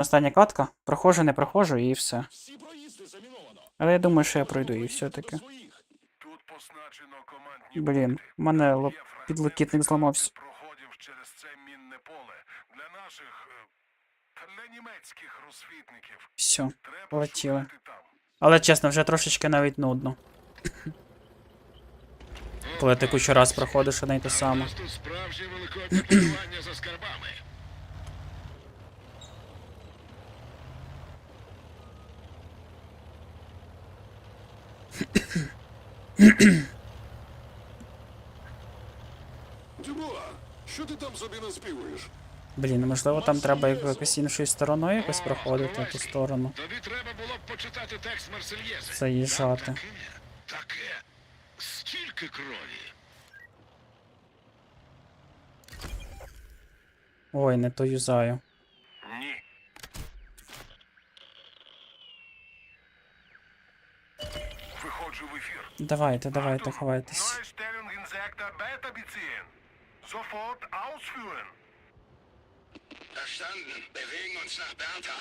Остання катка. Проходжу, не проходжу і все. Але я думаю, що я пройду і все-таки. Тут Блін, в мене Є підлокітник зламався. проходів через це мінне поле. Для наших, е, для німецьких розвідників. Все. Полетіли. Але чесно, вже трошечки навіть нудно. Коли ти кучу раз проходиш одне й те саме. нас тут справжнє великоднє полювання за скарбами. Дюбуа, що ти там собі наспівуєш? Блін, можливо, там треба якось іншою стороною якось проходити ту сторону. Тобі треба було б почитати текст Марсельєзи. Заїжджати. Там Таке, таке. Стільки крові. Ой, не то юзаю. Виходжу в ефір. Давайте, давайте, ховайтесь. Neue Stellung in Sektor Beta beziehen. Sofort ausführen. Verstanden. Bewegen uns nach Bertha.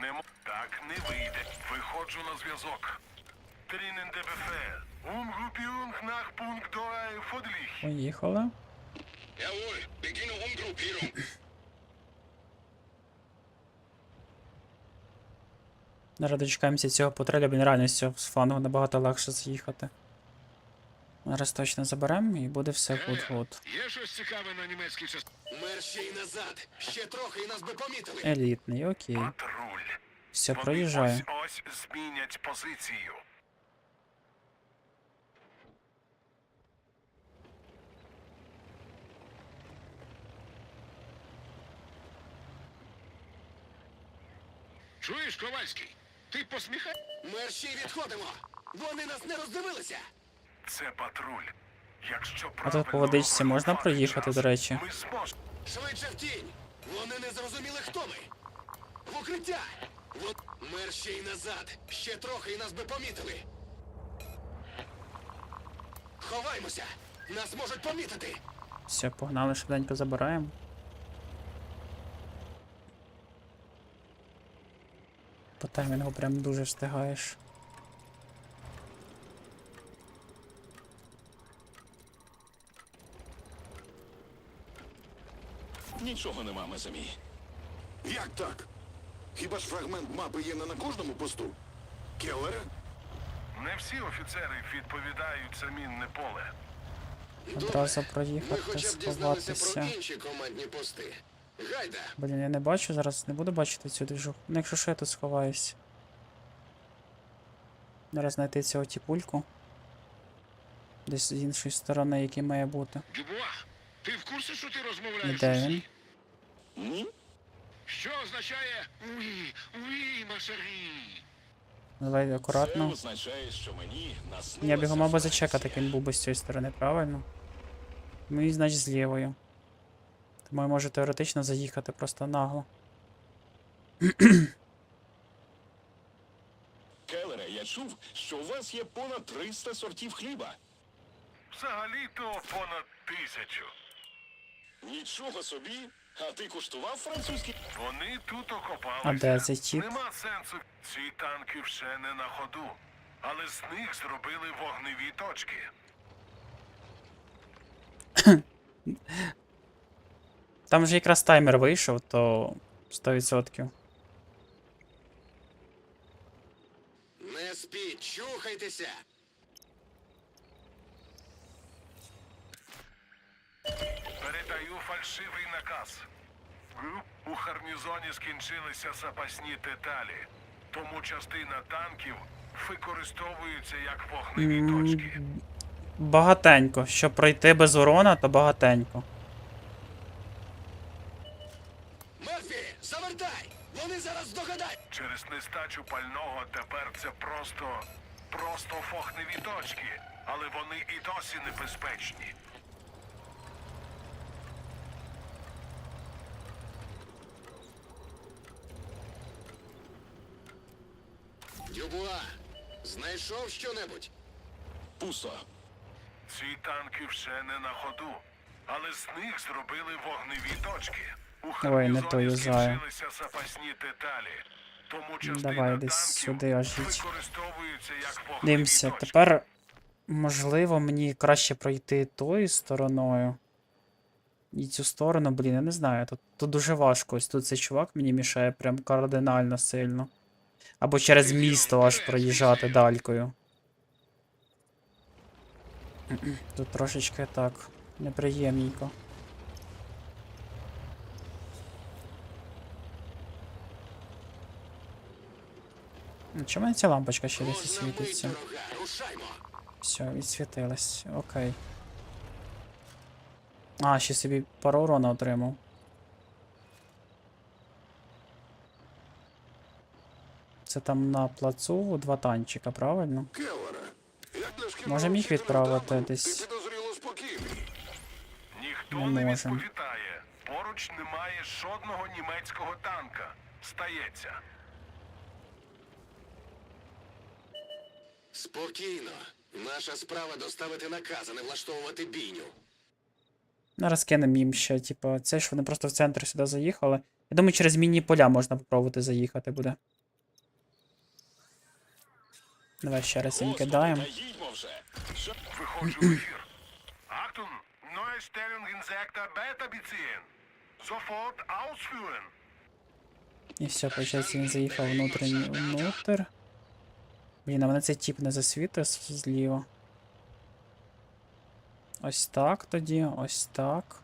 Не м- так не вийде. Виходжу на зв'язок. Drinnen der Befehl. Umgruppierung nach Punkt 2 Fodlich. Поїхали. Jawohl. Beginne Umgruppierung. Зараз дочекаємося цього патруля, бо реально з цього з флангу набагато легше заїхати. Зараз точно заберемо і буде все гуд-гуд. Є щось цікаве на німецькій частині? Мер ще й назад. Ще трохи і нас би помітили. Елітний, окей. Патруль. Все, Вони проїжджаю. Ось ось змінять позицію. Чуєш, Ковальський? Ти посміхай? Мер ще й відходимо. Вони нас не роздивилися. Це патруль. Якщо А тут по водичці можна проїхати, до речі? Швидше в тінь. Вони не зрозуміли, хто ми. В укриття. Вон... Мер ще й назад. Ще трохи і нас би помітили. Ховаймося. Нас можуть помітити. Все, погнали, швиденько забираємо. По таймінгу прям дуже встигаєш. Нічого нема, Мезамі. Як так? Хіба ж фрагмент мапи є не на кожному посту? Келлере? Не всі офіцери відповідають за мінне поле. Одразу Ми проїхати, хоча б дізналися про інші командні пости. Блін, я не бачу, зараз не буду бачити цю движуху. Ну якщо що, я тут сховаюсь. Зараз знайти цього тіпульку. Десь з іншої сторони, який має бути. Дюбуа, ти в курсі, що ти розмовляєш? де він? Що означає «Уї, уї, машарі»? Давай Це означає, що мені. Я б його мав би зачекати, як він був би з цієї сторони, правильно? Ну і значить з лівою. Тому я можу теоретично заїхати просто нагло. Келере, я чув, що у вас є понад 300 сортів хліба. Взагалі-то понад тисячу. Нічого собі. А ти куштував французький? Вони тут окопалися. А де цей тіп? Нема сенсу. Ці танки ще не на ходу. Але з них зробили вогневі точки. Там же якраз таймер вийшов, то 100%. Не спіть, чухайтеся. Передаю фальшивий наказ. У гарнізоні скінчилися запасні деталі, тому частина танків використовується як вогневі точки. Багатенько. Щоб пройти без урона, то багатенько. Завертай! Вони зараз здогадають. Через нестачу пального тепер це просто. просто вогневі точки, але вони і досі небезпечні. Дюбуа, знайшов щонебудь? Пусто. Ці танки ще не на ходу, але з них зробили вогневі точки. Ой, не то гарнізоні юзаю. Давай десь сюди аж їдь. Дивимося, тепер можливо мені краще пройти тою стороною. І цю сторону, блін, я не знаю. Тут, тут дуже важко. Ось тут цей чувак мені мішає прям кардинально сильно. Або через місто аж проїжджати далькою. Тут трошечки так. Неприємненько. Чому ця лампочка ще десь світиться? Все, відсвітилась. Окей. А, ще собі пару урона отримав. Це там на плацу два танчика, правильно? Келлере, як для шкільного Можем їх відправити десь. Ніхто не, відповідає. Поруч немає жодного німецького танка. Стається. Спокійно. Наша справа доставити наказ, а не влаштовувати бійню. Зараз кинемо їм ще, типу, це ж вони просто в центр сюди заїхали. Я думаю, через міні поля можна попробувати заїхати буде. Давай ще раз їм кидаємо. Виходжу в ефір. Achtung, neue Stellung in Sektor Beta beziehen. Sofort ausführen. І все, виходить, він заїхав внутрішній внутрь. Блін, а мене цей тип не засвітив зліва. Ось так тоді, ось так.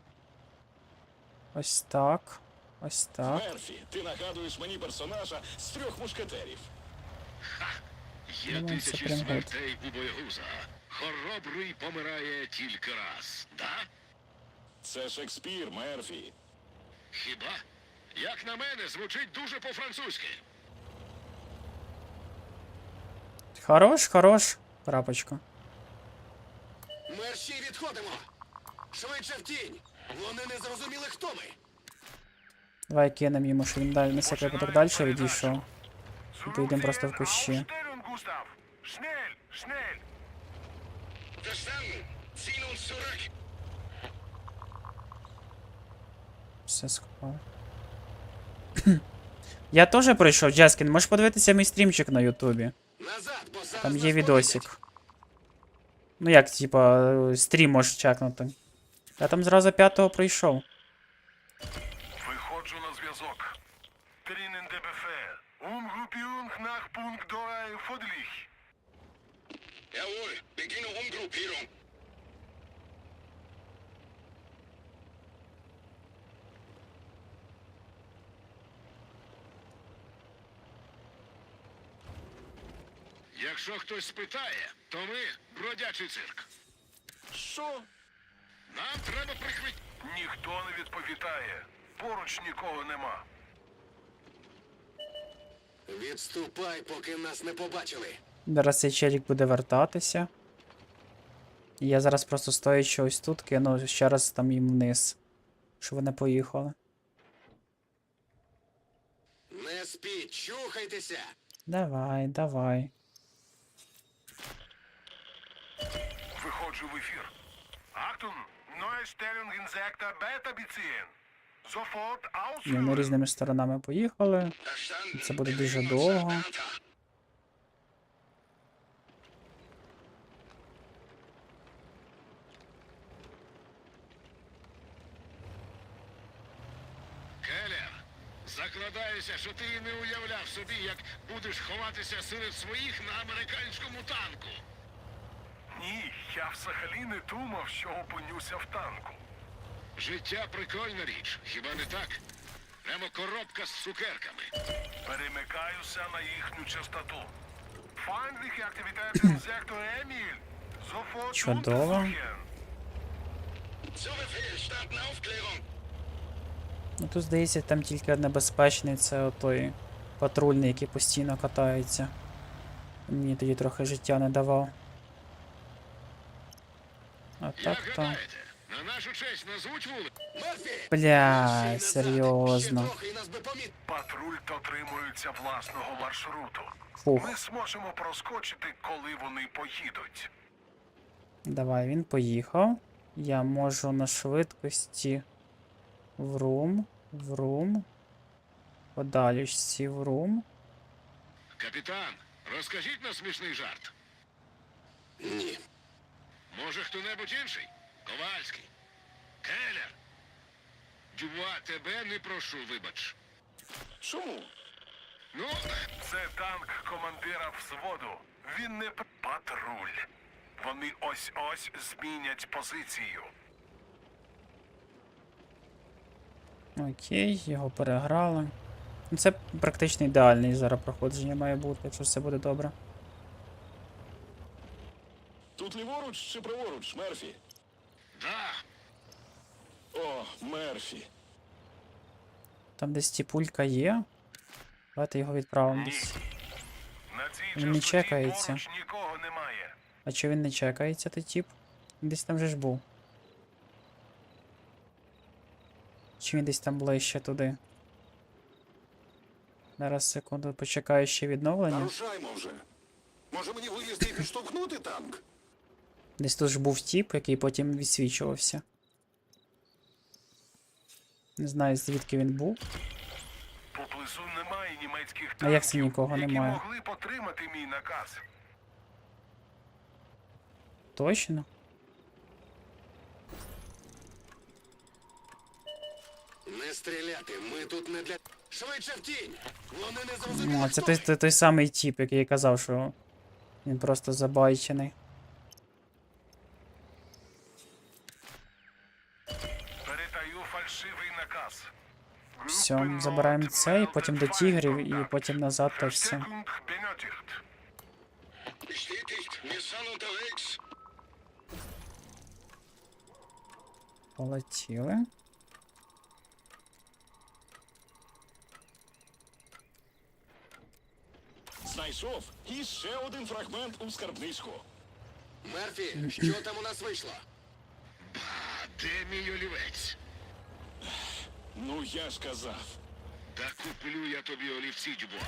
Ось так. Ось так. Мерфі, ти нагадуєш мені персонажа з трьох мушкетерів. Ха! Є тисячі смертей у боягуза. Хоробрий помирає тільки раз, да? Це Шекспір, Мерфі. Хіба? Як на мене, звучить дуже по-французьки. Хорош, хорош. Крапочка. Мерщій відходимо. Швидше в тінь. Вони не зрозуміли, хто ми. Давай кинемо йому, що він далі на всякий випадок далі відійшов. Підійдемо просто в кущі. Все сховав. Я теж пройшов, Джаскін, можеш подивитися мій стрімчик на Ютубі. Там є відосик. Ну як, типа, стрім можеш чекнути. Я там зразу п'ятого пройшов. Виходжу на зв'язок. Трінен ДБФ. Умгрупіунг нах пункт 2 Fodlich. Jawohl, beginne Umgruppierung. Якщо хтось спитає, то ми бродячий цирк. Що? Нам треба прикрити. Ніхто не відповідає. Поруч нікого нема. Відступай, поки нас не побачили. Зараз цей челік буде вертатися. І я зараз просто стоячи ось тут кину ще раз там їм вниз. Щоб вони поїхали. Не спіть, чухайтеся. Давай, давай. Виходжу в ефір. Achtung, neue Stellung in Sektor Beta beziehen. Sofort І вони ausführen. різними сторонами поїхали. Це буде дуже довго. закладаюся, що ти і не уявляв собі, як будеш ховатися серед своїх на американському танку. Ні, я взагалі не думав, що опинюся в танку. Життя прикольна річ, хіба не так? Прямо коробка з цукерками. Перемикаюся на їхню частоту. Im Sektor Emil. Sofort Чудово. Ну тут здається, там тільки небезпечний це отой патрульний, який постійно катається. Мені тоді трохи життя не давав. А Як так то. гадаєте, на На нашу честь назвуть вулицю. Мерфі! Бля, серйозно. Патруль дотримується власного маршруту. Фух. Ми зможемо проскочити, коли вони поїдуть. Давай, він поїхав. Я можу на швидкості врум, врум. Подалючці врум. Капітан, розкажіть нам смішний жарт. Ні. Може, хто-небудь інший? Ковальський. Келлер. Дюбуа, тебе не прошу, вибач. Чому? Ну, Це танк командира взводу. Він не п- патруль. Вони ось-ось змінять позицію. Окей, його переграли. Ну, Це практично ідеальний зараз проходження має бути, якщо все буде добре. Тут ліворуч чи праворуч, Мерфі? да. О, Мерфі. Там десь тіпулька є. Давайте його відправимо Ні. десь. На цій Він не чекається. нікого немає. А чи він не чекається, той тіп? Десь там же ж був. Чи він десь там ближче туди? Зараз секунду почекаю ще відновлення. рушаймо вже. Може мені вилізти і підштовхнути танк? Десь тут ж був тіп, який потім відсвічувався. Не знаю, звідки він був. Поблизу немає німецьких танків, А як це нікого які немає? могли потримати мій наказ. Точно? Не стріляти, ми тут не для. Швидше в тінь! Вони не зрозуміли, Ну, а це той, той, той самий тіп, який я казав, що він просто забайчений. Все, забираємо Nord це, і потім до тігрів, і потім назад теж все. Полетіли. Знайшов. І ще один фрагмент у скарбничку. Мерфі, що там у нас вийшло? Де мій олівець? Ну я ж казав. Та куплю я тобі олівці, Дюбуа.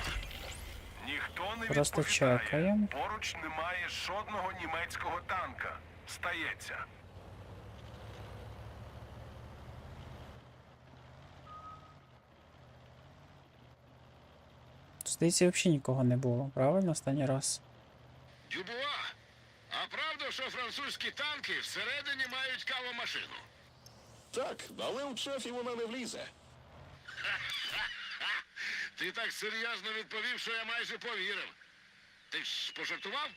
Ніхто не Просто відповідає. чекаємо. Поруч немає жодного німецького танка. Стається. Тут, Здається, взагалі нікого не було, правильно, останній раз? Дюбуа, а правда, що французькі танки всередині мають кавомашину? Так, але у шефі вона не влізе. Ти так серйозно відповів, що я майже повірив. Ти ж пожартував?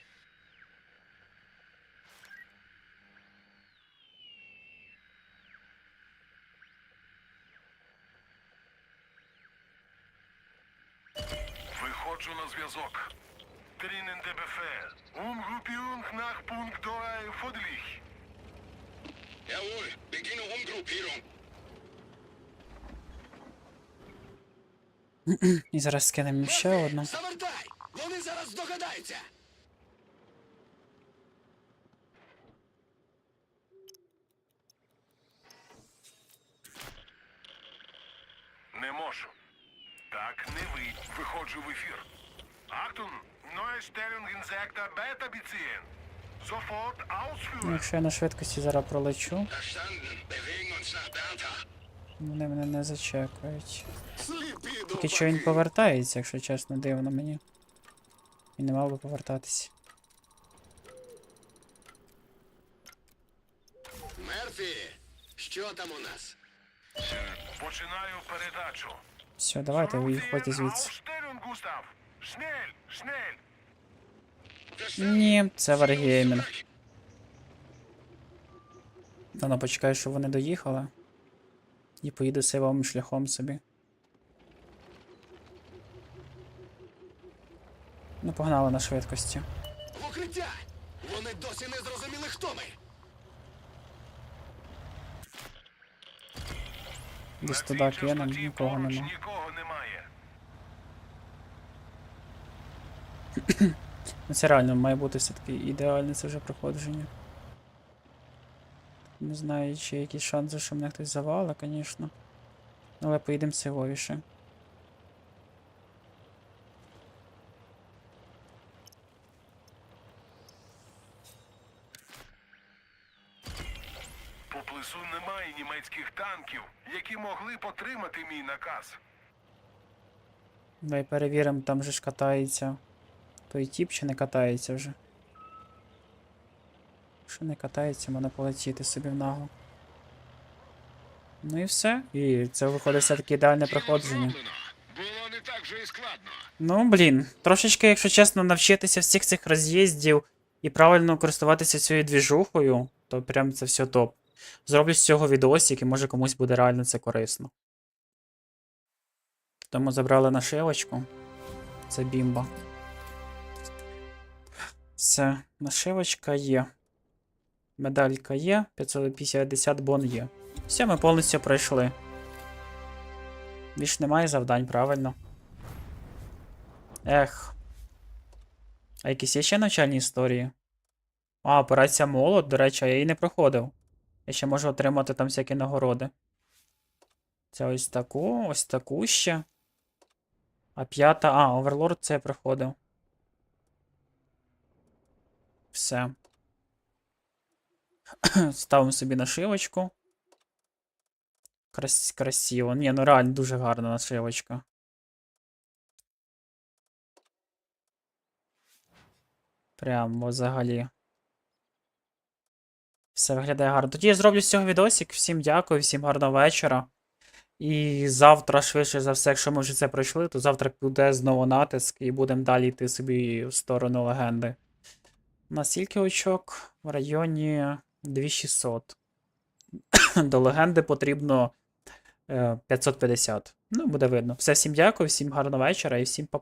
Виходжу на зв'язок. Der Befehl. Umgruppierung nach Punkt 2 Fodlich. Jawohl, beginne Umgruppierung. І зараз скинемо ще одну. Завертай! Вони зараз здогадаються! Не можу. Так не ви. Виходжу в ефір. Achtung! Neue Stellung in Sektor Якщо я на швидкості зараз пролечу, вони мене не зачекають. Тільки що він повертається, якщо чесно, дивно мені. Він не мав би повертатися. Мерфі, що там у нас? Починаю передачу. Все, давайте, ви виходьте звідси. Aufstellung, Gustav. Ні, це Варгеймінг. Воно почекаю, щоб вони доїхали. І поїду сивовим шляхом собі. Ну, погнали на швидкості. Укриття! Вони досі не зрозуміли, хто ми! Десь туди цій кинемо, нікого нема. Нікого немає. Ну це реально має бути все-таки ідеальне це вже проходження. Не знаю, чи якісь шанси, що мене хтось завали, звісно. Але поїдемо силовіше. Поблизу немає німецьких танків, які могли б отримати мій наказ. Давай перевіримо, там же ж катається. Той тіп чи не катається вже. Якщо не катається, можна полетіти собі в нагло. Ну і все. І це виходить все-таки ідеальне проходження. Було не так же і складно. Ну, блін, трошечки, якщо чесно, навчитися всіх цих роз'їздів і правильно користуватися цією двіжухою, то прям це все топ. Зроблю з цього відосик і може комусь буде реально це корисно. Тому забрали нашивочку. Це бімба. Все, нашивочка є. Медалька є, 550 бон є. Все, ми повністю пройшли. Більш немає завдань, правильно? Ех. А якісь є ще навчальні історії? А, операція молот, до речі, я її не проходив. Я ще можу отримати там всякі нагороди. Це ось таку, ось таку ще. А п'ята. А, оверлорд це я проходив. Все. Ставимо собі нашивочку. Крас... Красиво. Ні, ну реально дуже гарна нашивочка. Прям взагалі. Все виглядає гарно. Тоді я зроблю з цього відосик. Всім дякую, всім гарного вечора. І завтра, швидше за все, якщо ми вже це пройшли, то завтра буде знову натиск і будемо далі йти собі в сторону легенди. На стільки очок в районі 2600. До легенди потрібно е, 550. Ну, буде видно. Все, всім дякую, всім гарного вечора і всім па